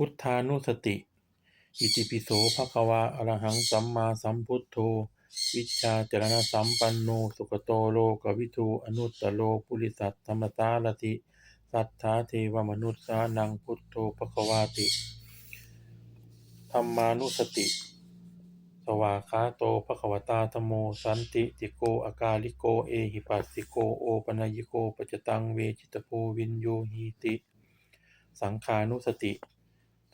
พุทธานุสติ อิติปิโสภะควาอระหังสัมมาสัมพุทโธ วิชาจรณะสัมปันโน สุขโตโลกวิทูอนุตตโลปุริสัตธรรมสารติ สัทธาเทวมนุษย์สานังพุทโธภะควาติ ธรรมานุสติ สวากขาโตภะควตาธโม สันติติโกอากาลิโก เอหิปัสสิโก โอปนัยยิโก ปัจจตัง เวจิตโพวินโยหีติ สังขานุสติ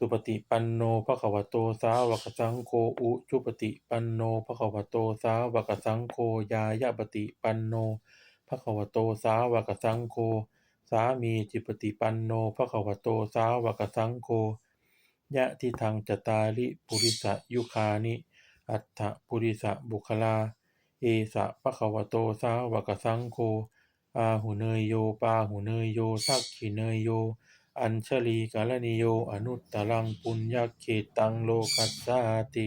สุปฏิปันโนภะคะวะโตสาวกสังโฆอุชุปฏิปันโนภะคะวะโตสาวกสังโฆยายะปฏิปันโนภะคะวะโตสาวกสังโฆสามีจิปฏิปันโนภะคะวะโตสาวกสังโฆยะทิทังจตาริปุริสยุคานิ อัตถปุริสบุคลา เอสะภะคะวะโตสาวกสังโฆอาหุเนยโยปาหุเนยโยสักขิเนยโย อัญชลีกาลนิโย อนุตตรังปุญญาเขตังโลกัสสาติ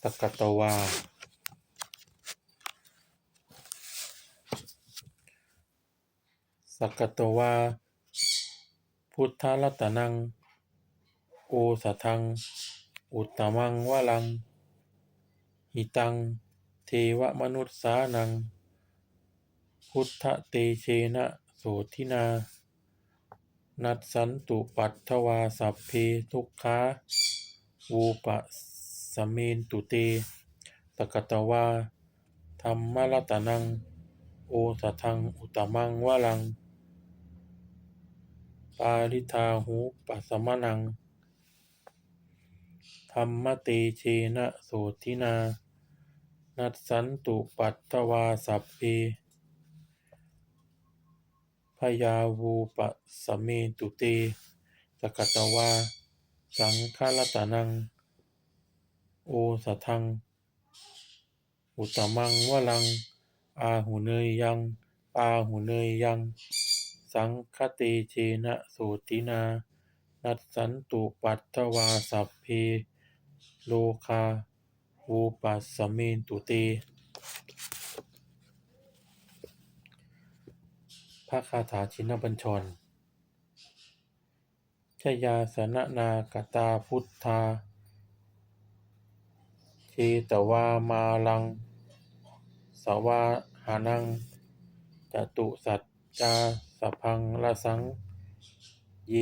สกตวา สกตวา พุทธรัตนัง โอสทัง อุตตมังวลัง หิตัง เทวมนุษสานัง พุทธเตเชนะโสทินา นัสสันตุปัตถวาสัพเพทุกขาวูปะสเมนตุเตสกตวาธรรมรัตนัง โอสทังอุตมังวะลัง ปาริทาหูปัสสมนัง ธรรมเตเชนะโสทินา นัสสันตุปัตถวาสัพเพ พยาวูปสเมตุเต สกัตวา สังฆรัตนัง โอสทัง อุตมังวลัง อาหุเนยยัง ปาหุเนยยัง สังฆเตเชนะโสตินา นัสสันตุปัตถวาสัพเพ โลคาวูปัสสเมตุเต พระคาถาชินบัญชรชยาสนนากตาพุทธาเชตวามาลัง สวาหานังจตุสัจจาสพังละสัง เย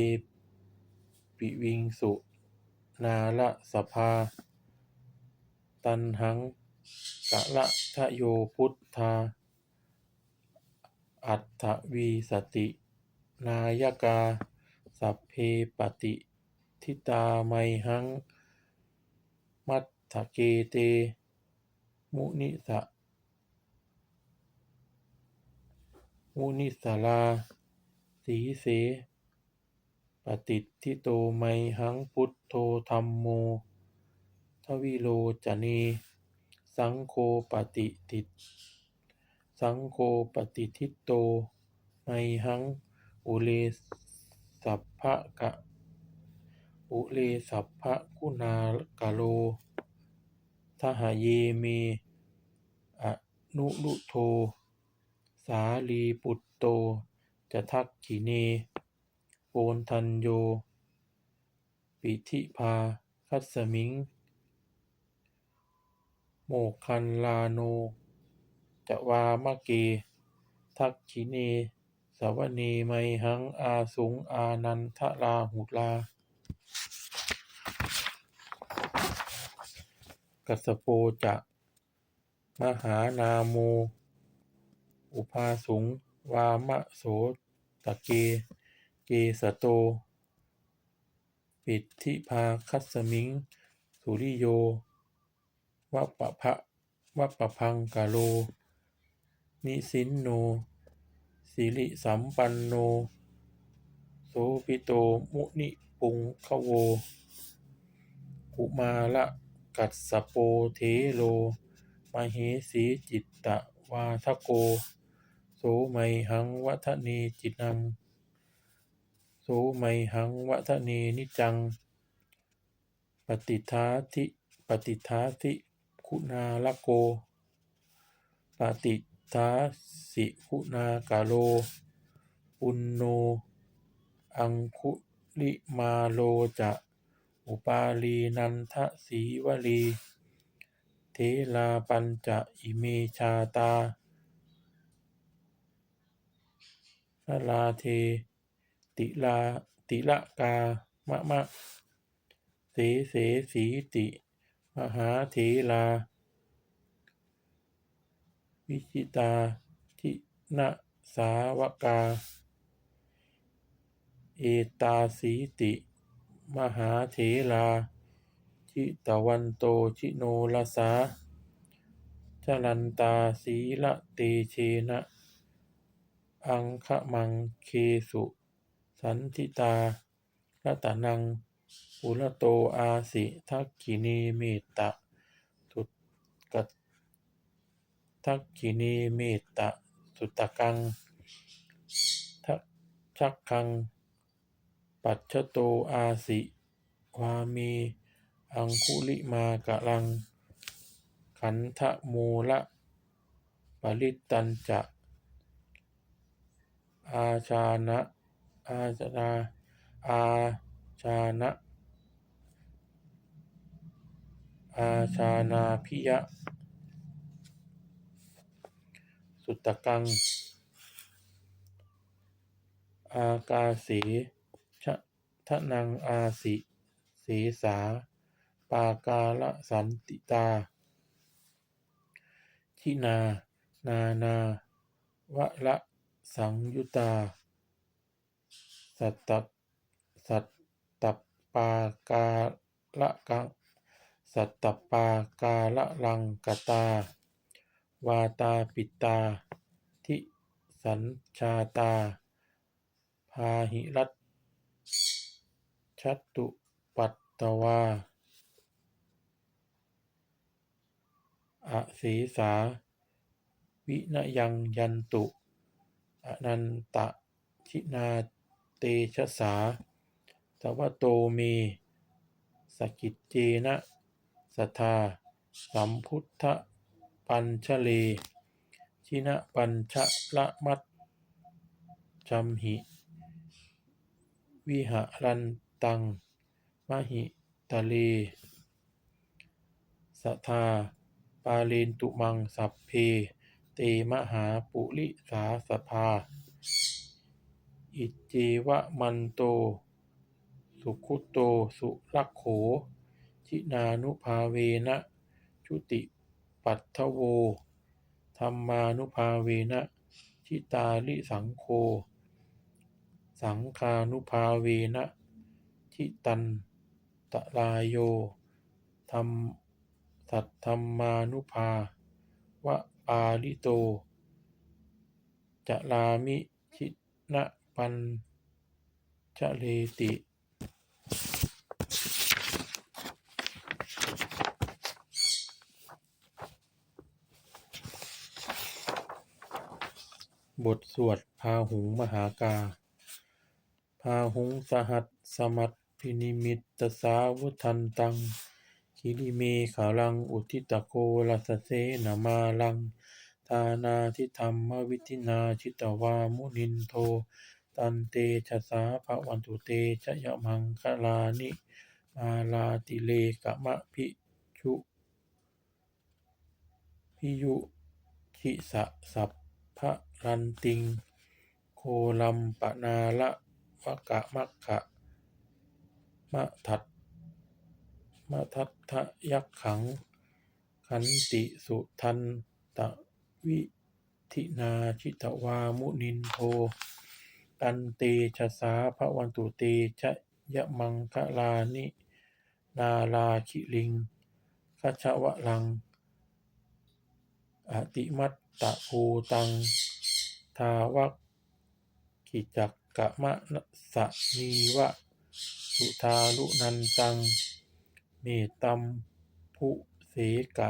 ปิวิงสุ นาละสภา ตันหังกะละทะโยพุทธา อัฏฐวีสติ นายกา สัพเพปฏิทิตาไมหัง มัฏฐเกเต มุนิสะมุนิสลา สีเส ปฏิทิโตไมหังพุทโธธัมโม ทวิโลจเน สังโฆปฏิทิ สังโฆปฏิทิโต ไมหัง อุเลสัพพะกะ อุเลสัพพะคุณากะโล ทหเยเมอนุรุโท สาลีปุตโต จะทักขิเนโกณทัญโย ปิธิพาคัสสมิง โมคคัลลาโน จะวามะเกทักขิเนสวเนไมหังอาสุงอานันทราหุลา กัสโปจะ มหานาโม อุภาสุง วามะโสตะเกเกสโต ปิทธิพาคัสมิง สุริโยวัปปะพะวัปปะพังกะโล นิสินโน สิริสัมปันโน โสภิโต มุนิปุงคะโว กุมาระกัสสโปเถโล มเหสีจิตตะวาทโก โสไมหังวัฒเนจินัง โสไมหังวัฒเนนิจัง ปฏิทาธิ ปฏิทาสิคุณาลโก ปฏิ ทาสิคุณากะโล ปุณโญอังคุลิมาโลจะ อุปาลีนันทสีวลีเถราปัญจอิเมชาตาสลาเท ติลา ติละกา มะมะ เสเสสีติ มหาเถรา วิชิตาทินะสาวกา เอตาสีติ มหาเถราชิตวันโตชิโนรสาชลันตาสีละเตเชนะ อังคะมังเคสุ สันทิตารัตนังปุระโตอาสิทักขินีเมตตะ สุตกะ ทักขินีเมตตะสุตกังทักชักคัง ปัจฉโตอาสิวาเมอังคุลิมากะลัง ขันธมูละปริตตัญจะ อาชานะ อาชนาอาชานะอาชานาพิยะ สุตกัง อากาเสชะทะนังอาสิเสสา ปากาละสันติตา ชินา นานาวะระสังยุตา สัตตสัตตปากาละกัง สัตตปากาละลังกตา วาตาปิตา ทิสัญชาตา พาหิรัชชัตตุปัตตวาอเสสา วินยังยันตุ อนันตชินาเตชะสาสวโตเม สกิจเจนะสัทธาสัมพุทธ ปัญชเล ชินะปัญชละมัจฉัมหิ วิหารันตัง มหิตะเลสัทธาปาเลนตุมังสัพเพ เตมหาปุริสาสภา อิเจวะมันโต สุขุโต สุลักโข ชินานุภาเวนะ ชุติ ปัทถโวธัมมานุภาเวนะชิตาลิสังโฆสังฆานุภาเวนะชิตันตรายโยธัมสัทธัมมานุภาวะปาลิโตจรามิชินะปัญชเลติ บทสวดพาหุงมหากา พาหุงสหัสสมัตถินิมิตตสาวุธันตังคิริเมขะลัง อุทิตโกรัสเสนมาลัง ทานาธิธัมมวิธินาชิตวามุนินโท ตันเตชะสาภวันตุเตชะยะมังคลานิ มาลาติเลกะมะภิกขุพิยุทิสะสัพพะ รันติง โคลัมปนาละวะกะมัคคะมะทัตมะทัตถยัคขัง ขันติสุทันตะวิธินาชิตวามุนินโท ตันเตชะสาภวันตุเตชะยะมังคลานิ นาลาคิลิงคัชชวลัง อติมัตตภูตัง ทาวัคคิจักกะมะสะนีวะ สุทารุนันตัง เมตัมภุเสกะ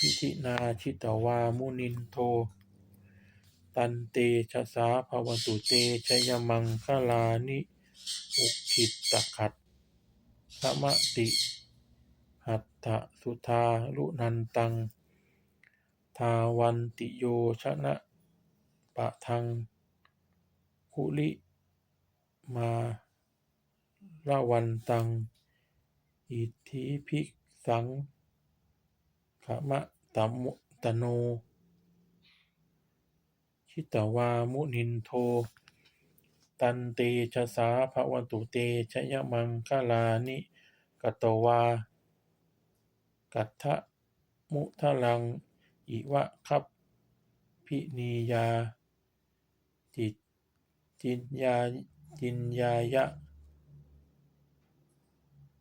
วิธินาชิตวามุนินโท ตันเตชะสาภวันตุเตชะยมังคลานิ อุคิตตะขัตถมติ หัตถสุทารุนันตัง ทาวันติโยชนะ ปะทัง คุลิ มาละวันตัง อิทธิภิกสังขมะตะมุตโน ชิตวามุนินโท ตันเตชะสาภวันตุเตชะยะมังคลานิกตวา กัตถะมุทะลัง อิวะคัพพินียา จิจินยาจินยายะ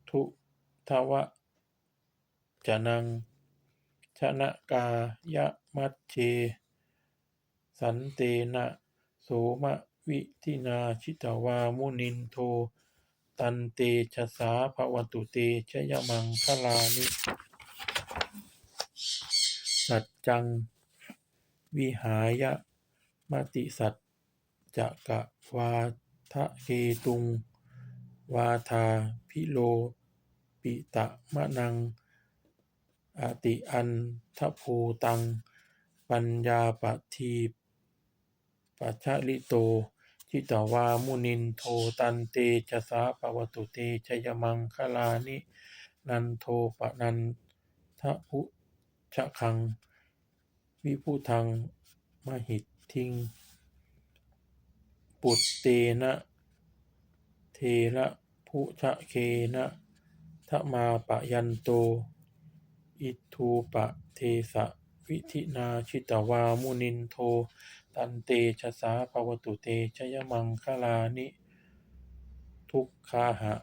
ทุทวะจนัง ชนะกายะมัชเช สันเตนะโสมะวิทินาชิตวามุนินโท ตันเตชะสาภวันตุเตชยะมังคลานิ สัจจัง วิหายะมติสัจ จะกะวาทะเกตุง วาทาพิโลปิตะมะนังอติอันทภูตัง ปัญญาปทีปัชลิโตชิตวามุนินโทตันเตชะสาภวันตุเตชยมังคลานิ นันโทปนันทพุชะคัง วิพุทัง มหิตทิง ปุตเตนะเทระพุชะเคนะทะมาปะยันโต อิทูปะเทสะวิธินาชิตวามุนินโท ตันเตชะสาภวตุเตชยมังคลานิ ทุกขาหะ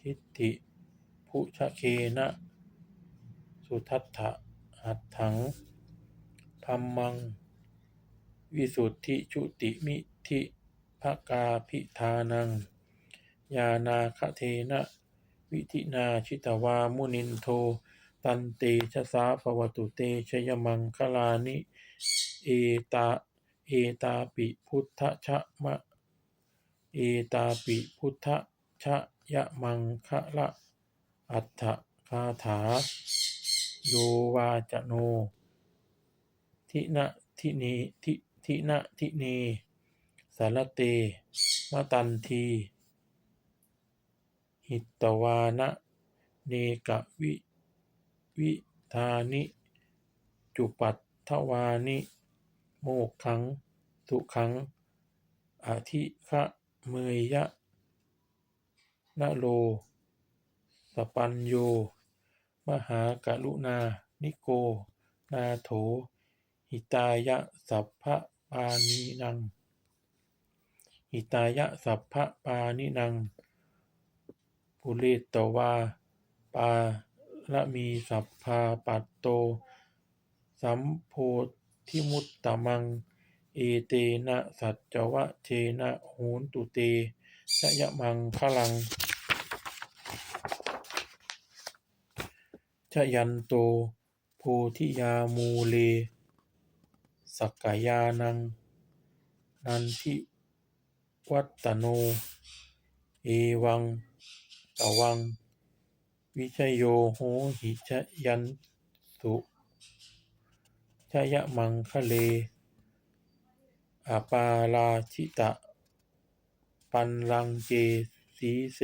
ทิฏฐิพุชะเคนะ สุทัฏฐะหัตถังธัมมัง วิสุทธิชุติมิธิภกาภิธานังญาณาคเทนะ วิธินาชิตวามุนินโท ตันเตชะสาภวตุเตชยมังคลานิ เอตา เอตาปิพุทธชะมะ เอตาปิพุทธชะยะมังคะละอัฏฐคาถา โยวาจโน ทินะทิเนทิ ทินะทิเนสารเตมตันที หิตวานะเนกวิวิธานิ จุปัฏฐวานิ โมกขังสุขัง อธิฆะเมยยะนะโล สปัญโย มหากรุณา นิโก นาโถ หิตายะ สัพพะ ปานีนัง หิตายะสัพพะปานินัง ปุเรตวา ปาระมีสัพพาปัตโต สัมโพธิมุตตมัง เอเตนะสัจจวะเชนะโหนตุเตชะยะมังคลังชยันโต โพธิยามูเล สักกายานัง นันทิวัตโน เอวังตวัง วิชโยโหหิชยันตุชยะมังคะเลอาปาราชิตะ ปันลังเจสีเส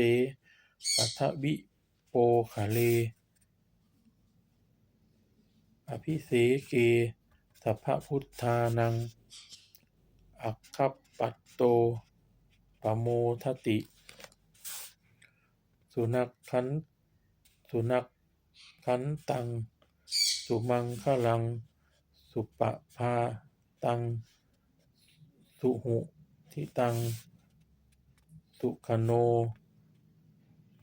ปัทวิโปคะเล อภิเสเก สัพพพุทธานัง อัคคัปปัตโตปโมทติ สุนักขัน สุนักขันตัง สุมังคลัง สุปภาตัง สุหุทิตัง สุขโน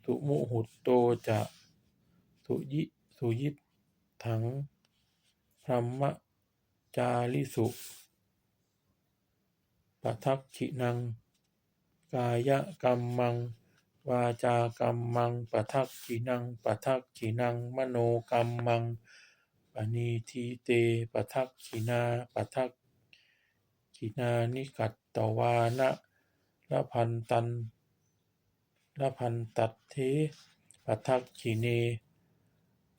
สุมุหุตโตจะ สุยิ สุยิตถังพรหม จาริสุปทักขินัง กายกัมมัง วาจากัมมังปทักขินังปทักขินัง มโนกัมมังปณีทีเตปทักขินาปทักขินานิกัตตวานะละพันตันละพันตัตเถปทักขิเน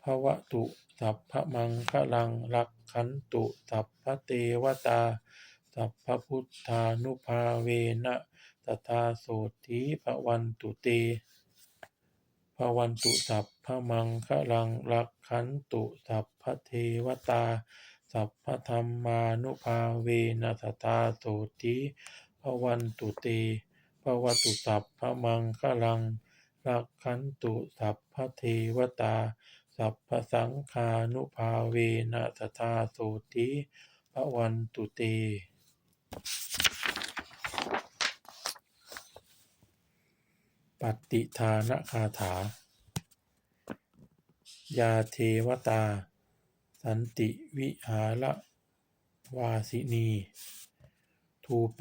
ภวะตุ สัพพมังคลังรักขันตุสัพพเทวตาสัพพพุทธานุภาเวนะตถาโสธีภวันตุเตภวันตุสัพพมังคลังรักขันตุสัพพเทวตา สัพพธรรมานุภาเวนะตถาโสธีภวันตุเตภวตุสัพพมังคลังรักขันตุสัพพเทวตา สัพพสังฆานุภาเวนะตาโสธีภวันตุเต ปฏิทานคาถา ยาเทวตา สันติวิหารวาสินี ทูเป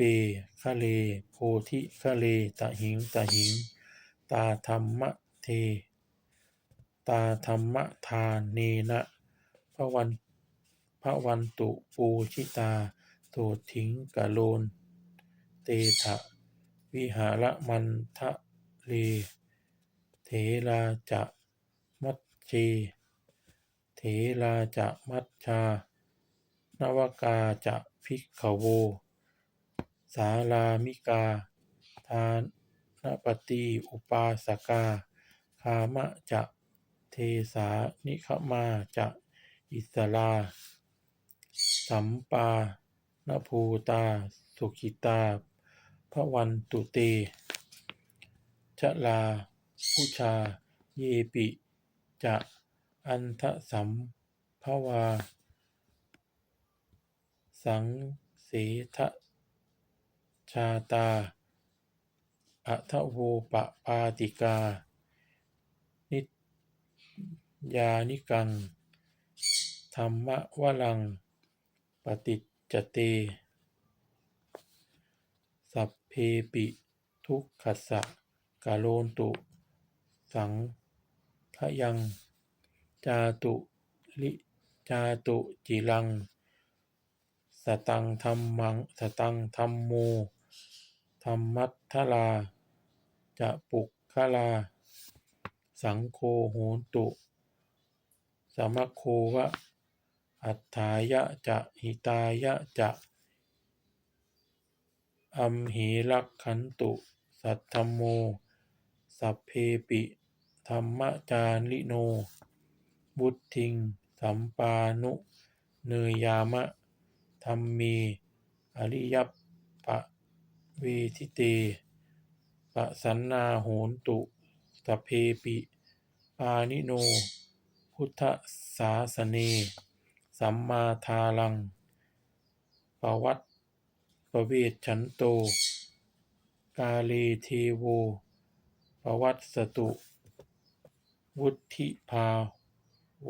คะเล โพธิคะเล ตะหิง ตะหิง ตาธรรมะเท ตาธรรมทานเนนะพระวันพระวันตุปูชิตาโสถิงกะโลน เตถะวิหารมันทะเลเถราจะมัจเจเถราจะมัจชานวกาจะภิกขโว สารามิกา ทานปฏิอุปาสกา คามะจะ เทสานิคมาจะอิสลา สัมปานภูตา สุขิตาพระวันตุเตชะลาพุชา เยปิ จะอันทสัมภวา สังเสทะชาตาอัทโวปปาติกา ยานิกัง ธรรมวลัง ปฏิจจเต สัพเพปิ ทุกขัสสะกะโลนตุ สังขยัง จาตุลิจาตุจิรัง สตังธัมมัง สตังธัมโมธัมมัทธลา จะปุกขลา สังโฆโหนตุ สมคโควะ อัฏฐายะจะหิตายะจะอัมเหรักขันตุ สัทธมโม สัพเพปิธัมมจาริโน บุตทิง สัมปานุเนยยามะธัมเม อริยปปะเวทิเตปสันนาโหนตุ สัพเพปิ ปานิโน พุทธศาสเนสัมมาทารังปวัตปเวชฉันโต กาเลเทโวปวัตสตุ วุฒิภา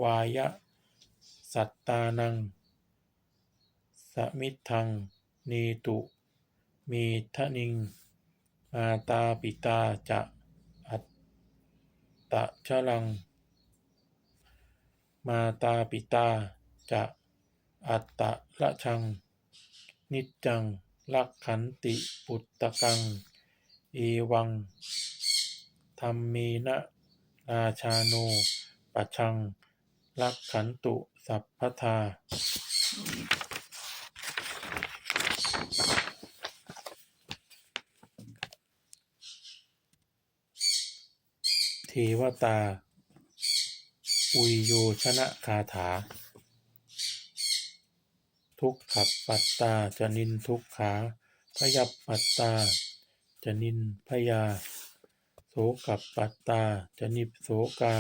วายะ สัตตานัง สมิทธังเนตุเมทะนิง มาตาปิตาจะอัตตะชะลัง มาตาปิตา จะอัตตะละชัง นิจจังรักขันติปุตตะกัง เอวังธัมเมนะราชาโนปัจฉังรักขันตุสัพพทาเทวตา อุยโยชนะคาถา ทุกขับปัตตาจะนินทุกขาพยับปัตตาจะนินพยา โสกับปัตตาจะนิโสกา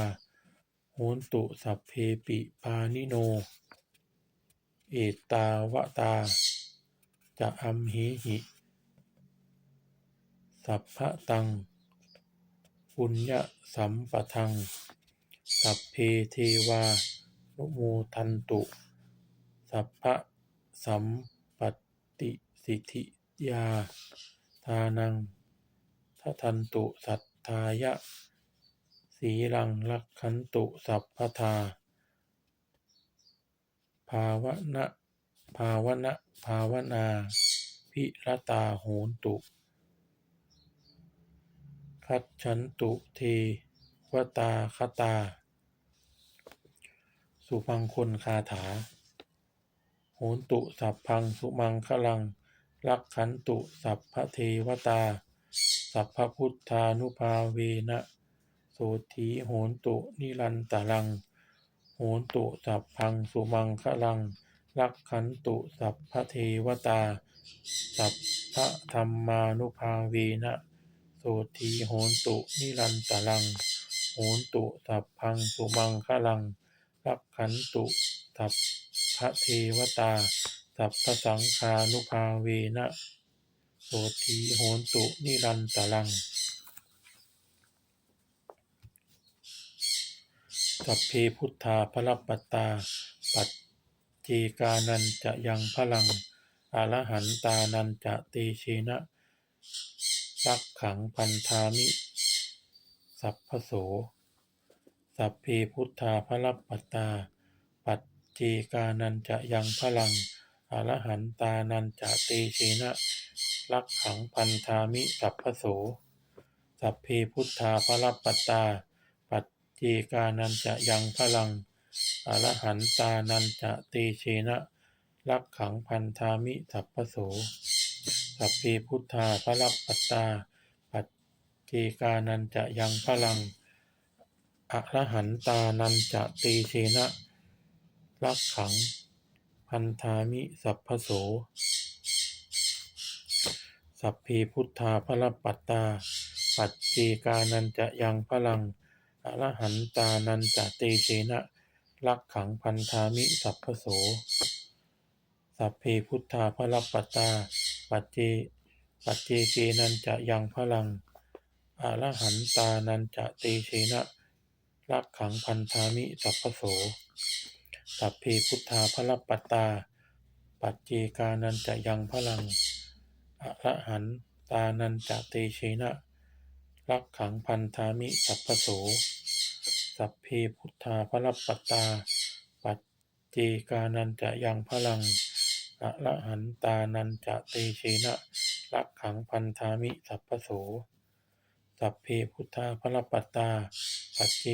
โหนตุสัพเพปิปานิโน เอตาวตา จะอัมเหหิ สัพพะตังปุญญสัมปทัง สัพเพเทวานุโมทันตุ สัพพะสัมปติสิทธิยา ทานังททันตุสัทธายะ สีลังรักขันตุสัพพทา ภาวนะภาวนะภาวนา พิรตาโหนตุ คัจฉันตุเทวตาคตา สุพังคนคาถา โหนตุสัพพังสุมังคลังรักขันตุสัพพเทวตา สัพพพุทธานุภาเวนะโสธีโหนตุนิรันตรัง โหนตุสัพพังสุมังคะลังรักขันตุสัพพเทวตา สัพพะธรรมานุภาเวนะโสธีโหนตุนิรันตรัง โหนตุสัพพังสุมังคะลัง รักขันตุสัพพะเทวตาสัพพสังฆานุภาเวนะโสธีโหนตุนิรันตรังสัพเพพุทธาภรัปปัตตา ปัจเจกานันจะยังพลังอรหันตานันจะตเชนะรักขังพันธามิ สัพพโส สัพเพพุทธาภรัปปัตตา ปัจเจกานันจะยังพลังอรหันตานันจะเตเชนะรักขังพันธามิสัพพโส สัพเพพุทธาภรัปปัตตา ปัจเจกานันจะยังพลังอรหันตานันจะเตเชนะรักขังพันธามิสัพพโส สัพเพพุทธาภรัปปัตตา ปัจเจกานันจะยังพลัง อรหันตานันจะเตเชนะรักขัง พันธามิสัพพโส สัพเพพุทธาภรัปปัตตา ปัจเจกานันจะยังพลังอรหันตานันจะเตเชนะรักขังพันธามิสัพพโส สัพเพพุทธาภรัปปัตตา ปัจเจ ปัจเจเกนันจะยังพลังอรหันตานันจะเตเชนะ รักขังพันธามิสัพพโสสัพเพพุทธาภรัปปัตตา ปัจเจกานันจะยังพลังอรหันตานันจะเตเชนะรักขังพันธามิสัพพโสสัพเพพุทธาภรัปปัตตา ปัจเจกานันจะยังพลังอรหันตานันจะเตเชนะรักขังพันธามิสัพพโสสัพเพพุทธาภรัปปัตตา ปัจเจ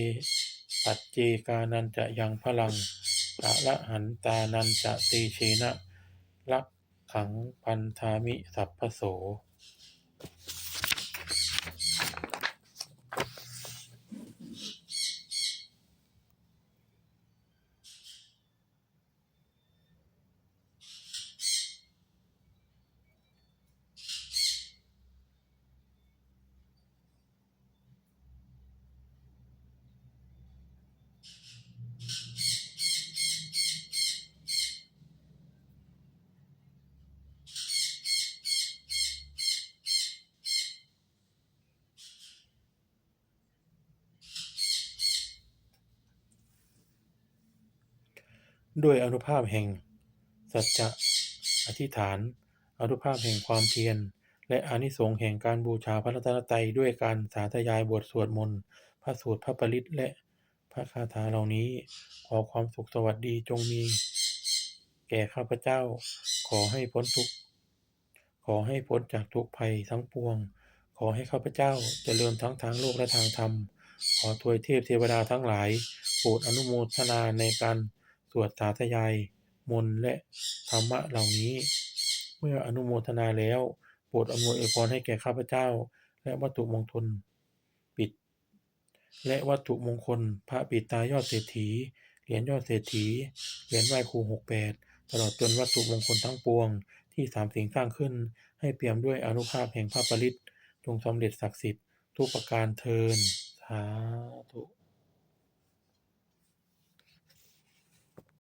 ปัจเจกานันจะยังพลังกะละหันตานันจะตเชนะรักขังพันธามิสัพพโส ด้วยอนุภาพแห่ง สัจจะอธิษฐาน อนุภาพแห่งความเพียร และอานิสงส์แห่งการบูชาพระรัตนตรัยด้วยการสาธยายบทสวดมนต์พระสูตรพระปริตและพระคาถาเหล่านี้ ขอความสุขสวัสดีจงมี แก่ข้าพเจ้า ขอให้พ้นทุกข์ขอให้พ้นจากทุกภัยทั้งปวง ขอให้ข้าพเจ้าจเจริญทั้งทางโลกและทางธรรม ขอทวยเทพเทวดาทั้งหลายโปรดอนุโมทนาในการ วดสาธยายมนและธรรมะเหล่านี้ เมื่ออนุโมทนาแล้วโปรดอำนวยอวยพรให้แก่ข้าพเจ้า และวัตถุมงคลปิด และวัตถุมงคล พระปิดตายอดเศรษฐีเหรียญยอดเศรษฐีเหรียญไหว้ครูหกแปดตลอดจนวัตถุมงคลทั้งปวง ที่สามสิ่งสร้างขึ้น ให้เปี่ยมด้วยอนุภาพแห่งพระปริตจงสำเร็จศักดิ์สิทธิ์ทุกประการเทินสาธุ